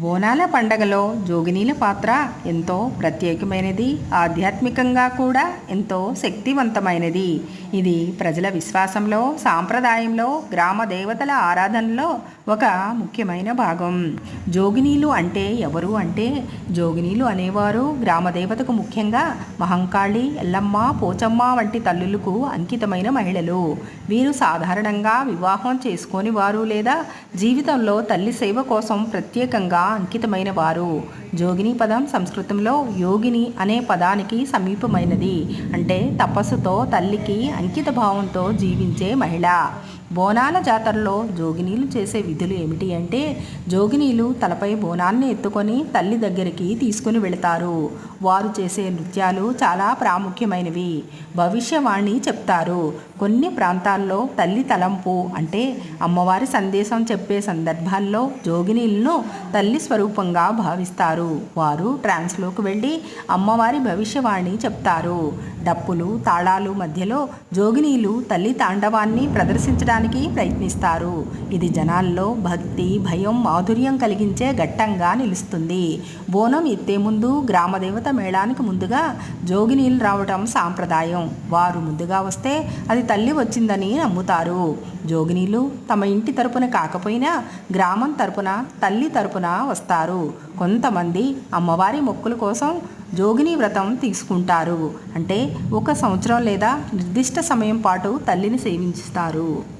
బోనాల పండగలో జోగినీల పాత్ర ఎంతో ప్రత్యేకమైనది ఆధ్యాత్మికంగా కూడా ఎంతో శక్తివంతమైనది. ఇది ప్రజల విశ్వాసంలో సాంప్రదాయంలో గ్రామ దేవతల ఆరాధనలో ఒక ముఖ్యమైన భాగం. జోగినీలు అంటే ఎవరు అంటే? జోగినీలు అనేవారు గ్రామ దేవతకు ముఖ్యంగా మహంకాళి ఎల్లమ్మ పోచమ్మ వంటి తల్లులకు అంకితమైన మహిళలు. వీరు సాధారణంగా వివాహం చేసుకోని వారు లేదా జీవితంలో తల్లి సేవ కోసం ప్రత్యేకంగా అంకితమైన వారు. జోగిని పదం సంస్కృతంలో యోగిని అనే పదానికి సమీపమైనది. అంటే తపస్సుతో తల్లికి అంకిత భావంతో జీవించే మహిళ. బోనాల జాతరలో జోగినీలు చేసే విధులు ఏమిటి అంటే జోగినీలు తలపై బోనాన్ని ఎత్తుకొని తల్లి దగ్గరికి తీసుకుని వెళతారు. వారు చేసే నృత్యాలు చాలా ప్రాముఖ్యమైనవి. భవిష్యవాణి చెప్తారు. కొన్ని ప్రాంతాల్లో తల్లి తలంపు అంటే అమ్మవారి సందేశం చెప్పే సందర్భాల్లో జోగినీలను తల్లి స్వరూపంగా భావిస్తారు. వారు ట్రాన్స్లోకి వెళ్ళి అమ్మవారి భవిష్యవాణి చెప్తారు. డప్పులు తాళాలు మధ్యలో జోగినీలు తల్లి తాండవాన్ని ప్రదర్శించడానికి ప్రయత్నిస్తారు. ఇది జనాల్లో భక్తి భయం మాధుర్యం కలిగించే ఘట్టంగా నిలుస్తుంది. బోనం ఎత్తే ముందు గ్రామదేవత మేళానికి ముందుగా జోగినీలు రావటం సాంప్రదాయం. వారు ముందుగా వస్తే అది తల్లి వచ్చిందని నమ్ముతారు. జోగినీలు తమ ఇంటి తరపున కాకపోయినా గ్రామం తరపున తల్లి తరపున వస్తారు. కొంతమంది అమ్మవారి మొక్కుల కోసం జోగిని వ్రతం తీసుకుంటారు. అంటే ఒక సంవత్సరం లేదా నిర్దిష్ట సమయం పాటు తల్లిని సేవించుతారు.